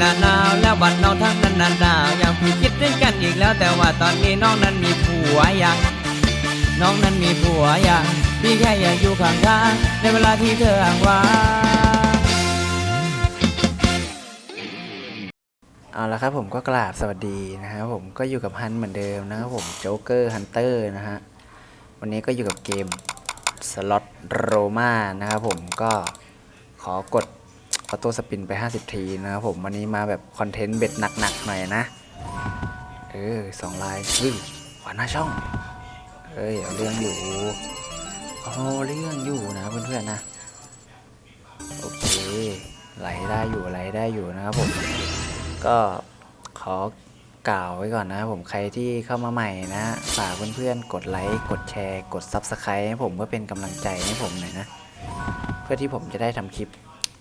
หนาหนาวแล้วบัดน้องทั้งนั้นนาดาวอยากพี่คิดด้วยกันอีกแล้ว แต่ว่าตอนนี้น้องนั้นมีผัวยังน้องนั้นมีผัวยังพี่แค่อยากอยู่ข้างทางในเวลาที่เธออ้างว้างเอาละครับผมก็กราบสวัสดีนะครับผมก็อยู่กับฮันเหมือนเดิมนะครับผมโจ๊กเกอร์ฮันเตอร์นะฮะวันนี้ก็อยู่กับเกมสล็อตโรมานะครับผมก็ขอกด ออโต้สปินไป 50 ทีนะครับผมวันนี้มาแบบคอนเทนต์เบ็ดหนักๆหน่อยนะ เออสองลายเฮ้ยขวาหน้าช่อง เอ้ยเอาเรื่องอยู่เอาเรื่องอยู่นะเพื่อนๆนะ โอเคไหลได้อยู่ไหลได้อยู่นะครับผม ก็ขอกล่าวไว้ก่อนนะครับผมใครที่เข้ามาใหม่นะฝากเพื่อนๆกดไลค์กดแชร์ กด Subscribe ให้ผมเพื่อเป็นกำลังใจให้ผมหน่อยนะ เพื่อที่ผมจะได้ทำคลิป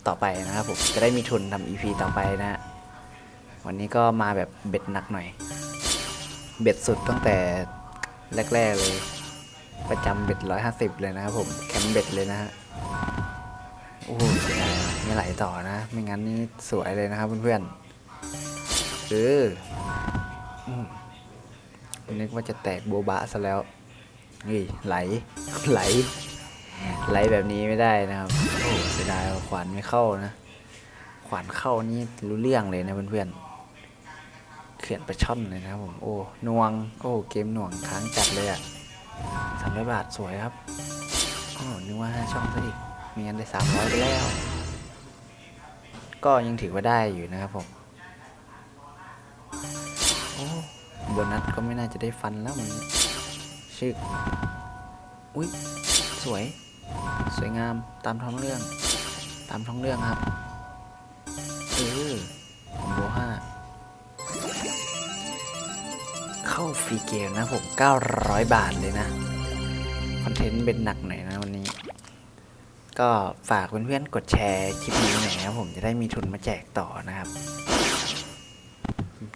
ต่อไปนะครับผมจะได้มีทุนทำ EP ต่อไปนะฮะวันนี้ก็มาแบบเบ็ดหนักหน่อย เบ็ดสุดตั้งแต่แรก ๆเลย ประจำเบ็ดร้อยห้าสิบเลยนะครับผมแคมเบ็ดเลยนะฮะโอ้โหเสียดายว่ะไม่ไหลต่อนะ ไม่งั้นนี่สวยเลยนะครับเพื่อนๆเออนึกว่าจะแตกโบบะซะแล้วนี่ไหลไหล ไหลแบบนี้ไม่ได้นะครับโอ้เสียดายว่าขวานไม่เข้านะ ขวานเข้านี่รู้เรื่องเลยนะเพื่อนๆเขื่อนประช่อนเลยนะครับผมโอ้นวงโอ้เกมหน่วงค้างจัดเลยอะสามร้อยบาทสวยครับอ๋อนึกว่าห้าช่องซะอีกมีงั้นได้สามร้อยไปแล้ว ก็ยังถือว่าได้อยู่นะครับผมโอ้โบนัสก็ไม่น่าจะได้ฟันแล้วมัน ชึก อุ้ยสวย สวยงามตามท้องเรื่อง ตามท้องเรื่องครับเออผมโบห้าเข้าฟรีเกมนะผม 900 บาทเลยนะ คอนเทนต์เป็นหนักหน่อยนะวันนี้ ก็ฝากเพื่อนๆกดแชร์คลิปนี้หน่อยนะผมจะได้มีทุนมาแจกต่อนะครับ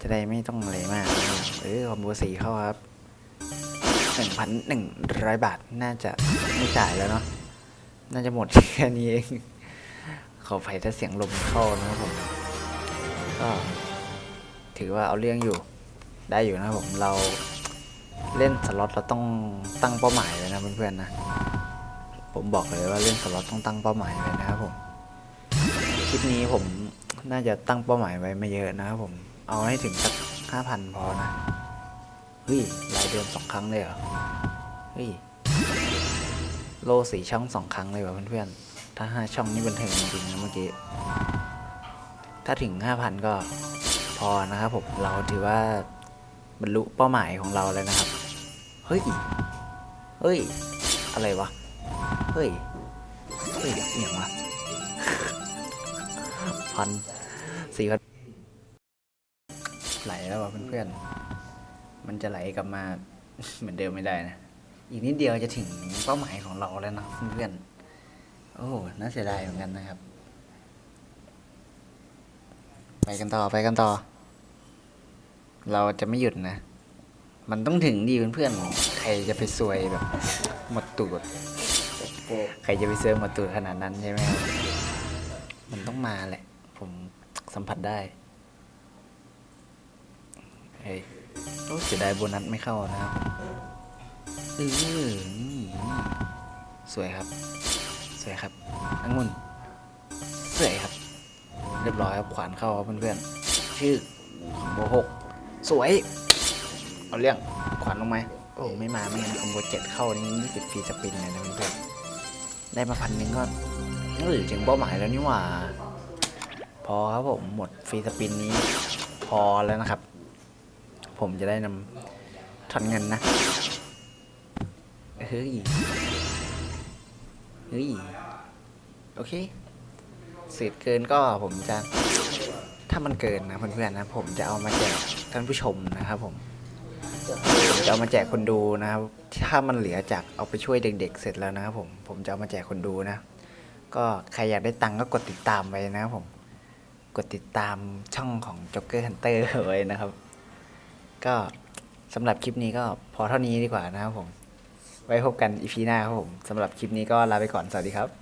จะได้ไม่ต้องอะไรมากเออคอมโบสีเข้าครับหนึ่งพันหนึ่งร้อยบาท น่าจะไม่จ่ายแล้วเนาะ น่าจะหมดแค่นี้เองขอไฟถ้าเสียงลมเข้านะครับผมก็ถือว่าเอาเรื่องอยู่ได้อยู่นะครับผมเราเล่นสล็อตเราต้องตั้งเป้าหมายไว้นะเพื่อนๆนะ ผมบอกเลยว่าเล่นสล็อตต้องตั้งเป้าหมายไว้นะครับผมคลิปนี้ผมน่าจะตั้งเป้าหมายไว้ไม่เยอะนะครับผมเอาให้ถึงสักห้าพันพอนะเฮ้ยรายเดือนสองครั้งเลยเหรอเฮ้ย โลสี่ช่องสองครั้งเลยว่ะเพื่อนๆ ถ้าห้าช่องนี่บันเทิงจริงๆนะเมื่อกี้ ถ้าถึงห้าพันก็พอนะครับผม เราถือว่าบรรลุเป้าหมายของเราแล้วนะครับ เฮ้ย เฮ้ย อะไรวะ เฮ้ย เฮ้ยเอียงวะพันสี่พันไหลแล้วว่ะเพื่อนๆ มันจะไหลกลับมาเหมือนเดิมไม่ได้นะ อีกนิดเดียวจะถึงเป้าหมายของเราแล้วนะเพื่อนๆโอ้น่าเสียดายเหมือนกันนะครับ ไปกันต่อไปกันต่อ เราจะไม่หยุดนะ มันต้องถึงดีเพื่อนๆใครจะไปซวยแบบหมดตูดใครจะไปเซิร์ฟหมดตูดขนาดนั้นใช่ไหมมันต้องมาแหละ ผมสัมผัสได้เฮ้ยโอ้เสียดายโบนัสไม่เข้านะครับ ออสวยครับ สวยครับองุ่นสวยครับ เรียบร้อยครับ ขวานเข้าครับเพื่อนๆ ชื่อคอมโบหกสวย เอาเรื่อง ขวานลงไหมโอ้ไม่มาไม่งั้นคอมโบเจ็ดเข้านี่ยี่สิบฟรีสปินเลยนะเพื่อนๆ ได้มาพันหนึ่งก็เออถึงเป้าหมายแล้วนี่หว่า พอครับผมหมดฟรีสปินนี้ พอแล้วนะครับ ผมจะได้นำทอนเงินนะ ฮ้ย เฮ้ย โอเคเศษเกินก็ผมจะ ถ้ามันเกินนะเพื่อนๆนะ ผมจะเอามาแจกท่านผู้ชมนะครับผมผมจะเอามาแจกคนดูนะครับ ถ้ามันเหลือจากเอาไปช่วยเด็ก ๆ เสร็จแล้วนะครับผม ผมจะเอามาแจกคนดูนะ ก็ใครอยากได้ตังค์ก็กดติดตามไว้นะครับผม กดติดตามช่องของ Joker Hunter ไว้นะครับ ก็สำหรับคลิปนี้ก็พอเท่านี้ดีกว่านะครับผม ไว้พบกันอีพีหน้าครับผมสำหรับคลิปนี้ก็ลาไปก่อนสวัสดีครับ